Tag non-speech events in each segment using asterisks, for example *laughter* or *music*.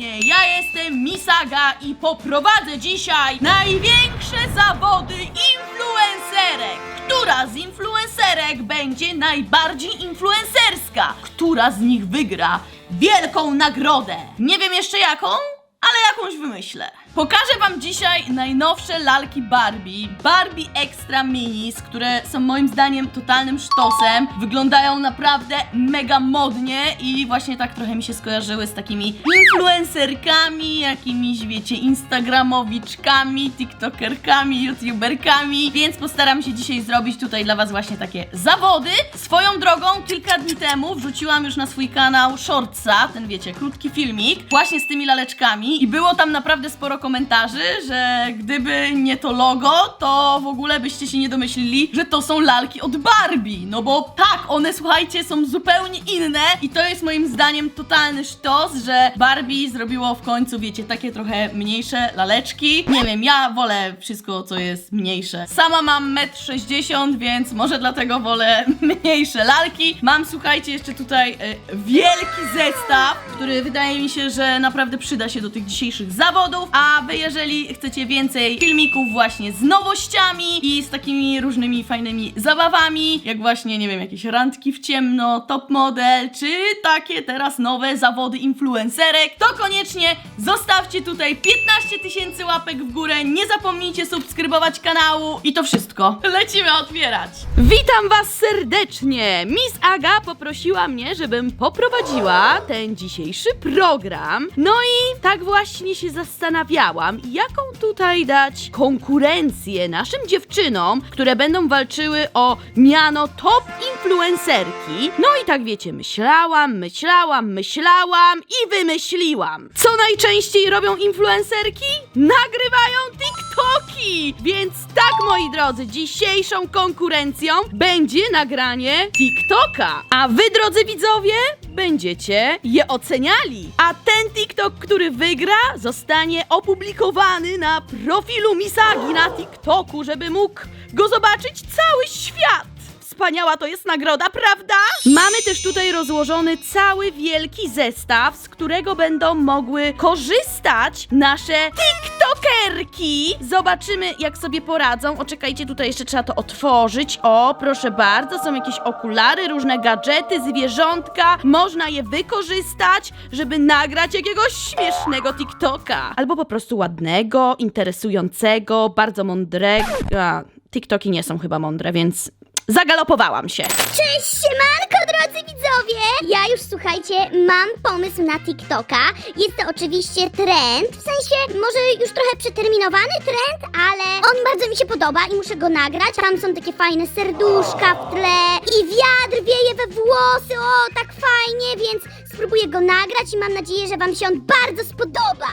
Ja jestem Misaga i poprowadzę dzisiaj największe zawody influencerek! Która z influencerek będzie najbardziej influencerska? Która z nich wygra wielką nagrodę? Nie wiem jeszcze jaką, ale jakąś wymyślę. Pokażę wam dzisiaj najnowsze lalki Barbie. Barbie Extra Minis, które są moim zdaniem totalnym sztosem. Wyglądają naprawdę mega modnie i właśnie tak trochę mi się skojarzyły z takimi influencerkami, jakimiś wiecie, instagramowiczkami, tiktokerkami, youtuberkami, więc postaram się dzisiaj zrobić tutaj dla was właśnie takie zawody. Swoją drogą, kilka dni temu wrzuciłam już na swój kanał shortsa, ten wiecie, krótki filmik, właśnie z tymi laleczkami i było tam naprawdę sporo komentarzy, że gdyby nie to logo, to w ogóle byście się nie domyślili, że to są lalki od Barbie. No bo tak, one słuchajcie, są zupełnie inne i to jest moim zdaniem totalny sztos, że Barbie zrobiło w końcu, wiecie, takie trochę mniejsze laleczki. Nie wiem, ja wolę wszystko, co jest mniejsze. Sama mam 1,60 m, więc może dlatego wolę *laughs* mniejsze lalki. Mam, słuchajcie, jeszcze tutaj e, wielki zestaw, który wydaje mi się, że naprawdę przyda się do tych dzisiejszych zawodów. A wy, jeżeli chcecie więcej filmików właśnie z nowościami i z takimi różnymi fajnymi zabawami, jak właśnie, nie wiem, jakieś randki w ciemno, top model, czy takie teraz nowe zawody influencerek, to koniecznie zostawcie tutaj 15 tysięcy łapek w górę, nie zapomnijcie subskrybować kanału i to wszystko. Lecimy otwierać! Witam was serdecznie! Miss Aga poprosiła mnie, żebym poprowadziła ten dzisiejszy program. No i tak właśnie się zastanawiałam, jaką tutaj dać konkurencję naszym dziewczynom, które będą walczyły o miano top influencerki. No i tak wiecie, myślałam, myślałam, myślałam i wymyśliłam. Co najczęściej robią influencerki? Nagrywają Więc tak, moi drodzy, dzisiejszą konkurencją będzie nagranie TikToka. A wy, drodzy widzowie, będziecie je oceniali. A ten TikTok, który wygra, zostanie opublikowany na profilu Misagi na TikToku, żeby mógł go zobaczyć cały świat. Wspaniała to jest nagroda, prawda? Mamy też tutaj rozłożony cały wielki zestaw, z którego będą mogły korzystać nasze TikTokerki. Zobaczymy, jak sobie poradzą. Oczekajcie, tutaj jeszcze trzeba to otworzyć. O, proszę bardzo, są jakieś okulary, różne gadżety, zwierzątka. Można je wykorzystać, żeby nagrać jakiegoś śmiesznego TikToka. Albo po prostu ładnego, interesującego, bardzo mądrego. A, TikToki nie są chyba mądre, więc zagalopowałam się. Cześć, siemanko, drodzy widzowie! Ja już, słuchajcie, mam pomysł na TikToka. Jest to oczywiście trend, w sensie może już trochę przeterminowany trend, ale on bardzo mi się podoba i muszę go nagrać. Tam są takie fajne serduszka w tle i wiatr wieje we włosy, o, tak fajnie, więc spróbuję go nagrać i mam nadzieję, że wam się on bardzo spodoba.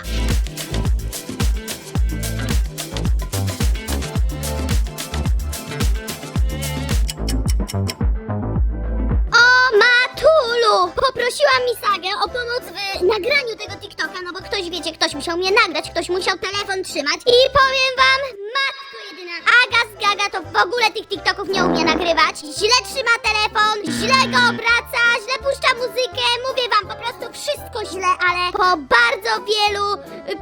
O Matulu! Poprosiłam Misagę o pomoc w nagraniu tego TikToka, no bo ktoś, wiecie, ktoś musiał mnie nagrać, ktoś musiał telefon trzymać i powiem wam, matko jedyna, Aga z Gaga to w ogóle tych TikToków nie umie nagrywać. Źle trzyma telefon, źle go obraca, źle puszcza muzykę, mówię wam po prostu wszystko źle, ale po bardzo wielu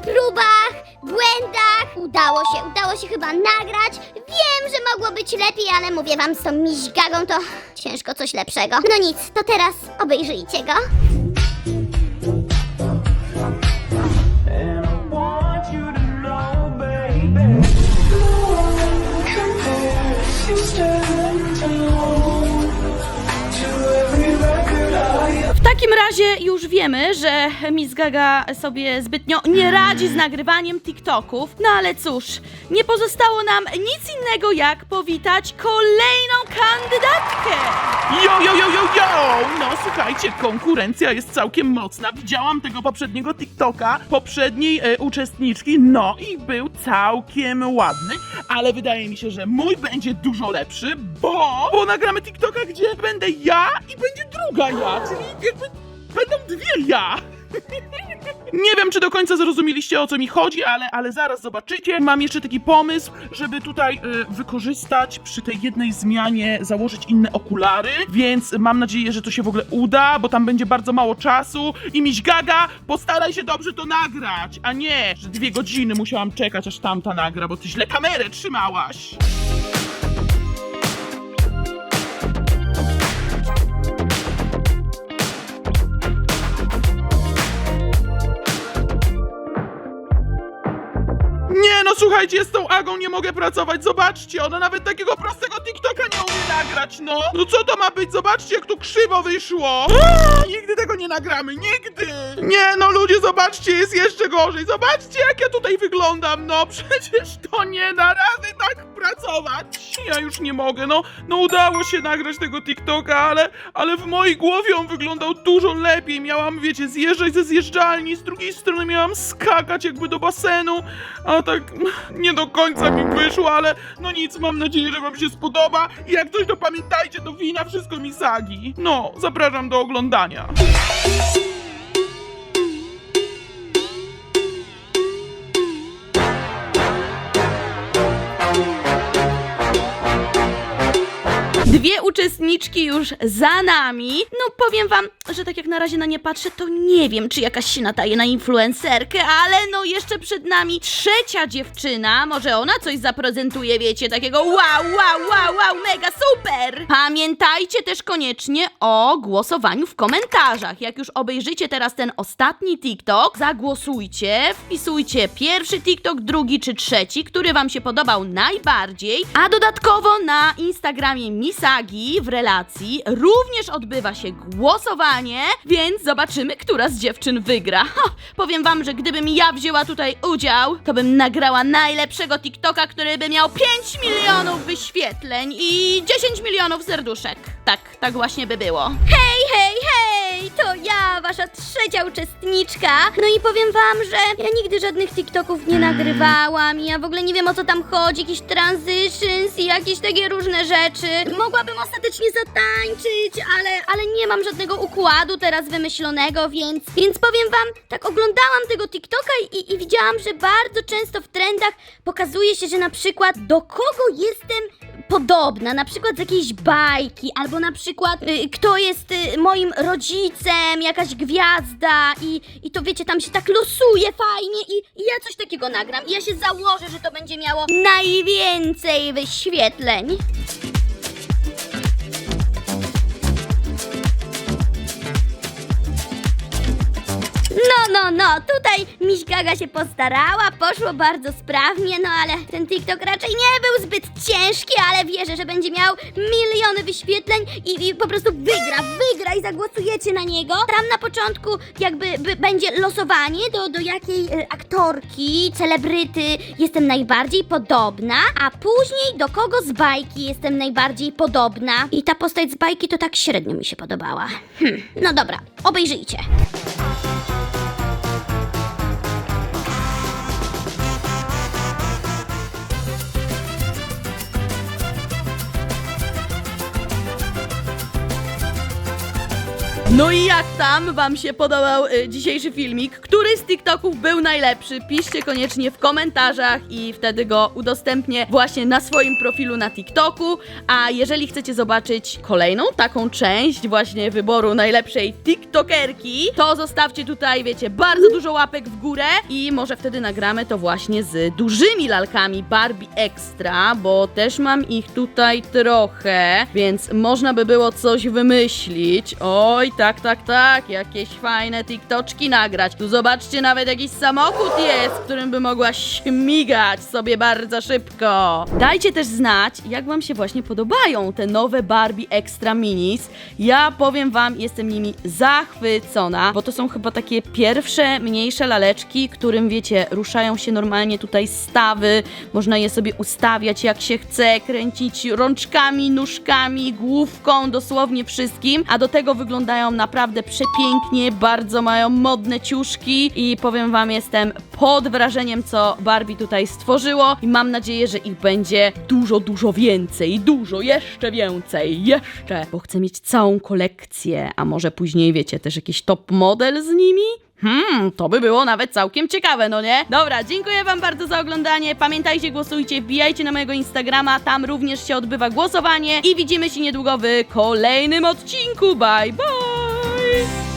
próbach, błędach udało się, udało się chyba nagrać. Wiem, że mogło być lepiej, ale mówię wam z tą miźgagą to ciężko coś lepszego. No nic, to teraz obejrzyjcie go. And razie już wiemy, że Miss Gaga sobie zbytnio nie radzi z nagrywaniem TikToków. No ale cóż, nie pozostało nam nic innego jak powitać kolejną kandydatkę. Jo, jo, jo, jo, jo! No słuchajcie, konkurencja jest całkiem mocna. Widziałam tego poprzedniego TikToka, poprzedniej e, uczestniczki, no i był całkiem ładny, ale wydaje mi się, że mój będzie dużo lepszy, bo, bo nagramy TikToka, gdzie będę ja i będzie druga ja, czyli jakby ja. Nie wiem, czy do końca zrozumieliście o co mi chodzi, ale, ale zaraz zobaczycie. Mam jeszcze taki pomysł, żeby tutaj y, wykorzystać przy tej jednej zmianie, założyć inne okulary, więc mam nadzieję, że to się w ogóle uda, bo tam będzie bardzo mało czasu. I miś gaga, postaraj się dobrze to nagrać, a nie, że dwie godziny musiałam czekać, aż tamta nagra, bo ty źle kamerę trzymałaś. Słuchajcie, z tą Agą nie mogę pracować, zobaczcie, ona nawet takiego prostego TikToka nie umie nagrać, no. No co to ma być, zobaczcie, jak to krzywo wyszło. Nigdy tego nie nagramy, nigdy. Nie no, ludzie, zobaczcie, jest jeszcze gorzej, zobaczcie, jak ja tutaj wyglądam, no. *laughs* Przecież to nie da rady tak pracować. Ja już nie mogę, no. No udało się nagrać tego TikToka, ale, ale w mojej głowie on wyglądał dużo lepiej. Miałam, wiecie, zjeżdżać ze zjeżdżalni, z drugiej strony miałam skakać jakby do basenu, a tak nie do końca mi wyszło, ale no nic, mam nadzieję, że wam się spodoba i jak coś to pamiętajcie, to wina wszystko mi sagi. No, zapraszam do oglądania. Dwie uczestniczki już za nami. No powiem wam, że tak jak na razie na nie patrzę, to nie wiem, czy jakaś się nadaje na influencerkę, ale no jeszcze przed nami trzecia dziewczyna. Może ona coś zaprezentuje, wiecie, takiego wow, wow, wow, wow, mega super! Pamiętajcie też koniecznie o głosowaniu w komentarzach. Jak już obejrzycie teraz ten ostatni TikTok, zagłosujcie, wpisujcie pierwszy TikTok, drugi czy trzeci, który wam się podobał najbardziej, a dodatkowo na Instagramie Misagi w relacji również odbywa się głosowanie, więc zobaczymy, która z dziewczyn wygra. Ha, powiem wam, że gdybym ja wzięła tutaj udział, to bym nagrała najlepszego TikToka, który by miał 5 milionów wyświetleń i 10 milionów serduszek. Tak, tak właśnie by było. Hej! To ja, wasza trzecia uczestniczka. No i powiem wam, że ja nigdy żadnych TikToków nie nagrywałam i ja w ogóle nie wiem o co tam chodzi, jakieś transitions i jakieś takie różne rzeczy. Mogłabym ostatecznie zatańczyć, ale, ale nie mam żadnego układu teraz wymyślonego, więc, więc powiem wam, tak oglądałam tego TikToka i, i widziałam, że bardzo często w trendach pokazuje się, że na przykład do kogo jestem podobna, na przykład z jakiejś bajki, albo na przykład y, kto jest y, moim rodzicem, jakaś gwiazda i, i to wiecie, tam się tak losuje fajnie i, i ja coś takiego nagram i ja się założę, że to będzie miało najwięcej wyświetleń. No, no, no, tutaj Miś Gaga się postarała, poszło bardzo sprawnie, no ale ten TikTok raczej nie był zbyt ciężki, ale wierzę, że będzie miał miliony wyświetleń i, i po prostu wygra, wygra i zagłosujecie na niego. Tam na początku jakby by, będzie losowanie, do, do jakiej e, aktorki, celebryty jestem najbardziej podobna, a później do kogo z bajki jestem najbardziej podobna. I ta postać z bajki to tak średnio mi się podobała. Hm, no dobra, obejrzyjcie. No i jak tam wam się podobał y, dzisiejszy filmik? Który z TikToków był najlepszy? Piszcie koniecznie w komentarzach i wtedy go udostępnię właśnie na swoim profilu na TikToku. A jeżeli chcecie zobaczyć kolejną taką część właśnie wyboru najlepszej TikTokerki, to zostawcie tutaj, wiecie, bardzo dużo łapek w górę i może wtedy nagramy to właśnie z dużymi lalkami Barbie Extra, bo też mam ich tutaj trochę, więc można by było coś wymyślić. Oj, tak, tak, tak, jakieś fajne TikToczki nagrać. Tu zobaczcie, nawet jakiś samochód jest, którym by mogła śmigać sobie bardzo szybko. Dajcie też znać, jak wam się właśnie podobają te nowe Barbie Extra Minis. Ja powiem wam, jestem nimi zachwycona, bo to są chyba takie pierwsze, mniejsze laleczki, którym wiecie, ruszają się normalnie tutaj stawy, można je sobie ustawiać jak się chce, kręcić rączkami, nóżkami, główką, dosłownie wszystkim, a do tego wyglądają naprawdę przepięknie, bardzo mają modne ciuszki i powiem wam, jestem pod wrażeniem, co Barbie tutaj stworzyło i mam nadzieję, że ich będzie dużo, dużo więcej, dużo, jeszcze więcej, jeszcze, bo chcę mieć całą kolekcję, a może później, wiecie, też jakiś top model z nimi? Hmm, to by było nawet całkiem ciekawe, no nie? Dobra, dziękuję wam bardzo za oglądanie. Pamiętajcie, głosujcie, wbijajcie na mojego Instagrama, tam również się odbywa głosowanie i widzimy się niedługo w kolejnym odcinku. Bye bye!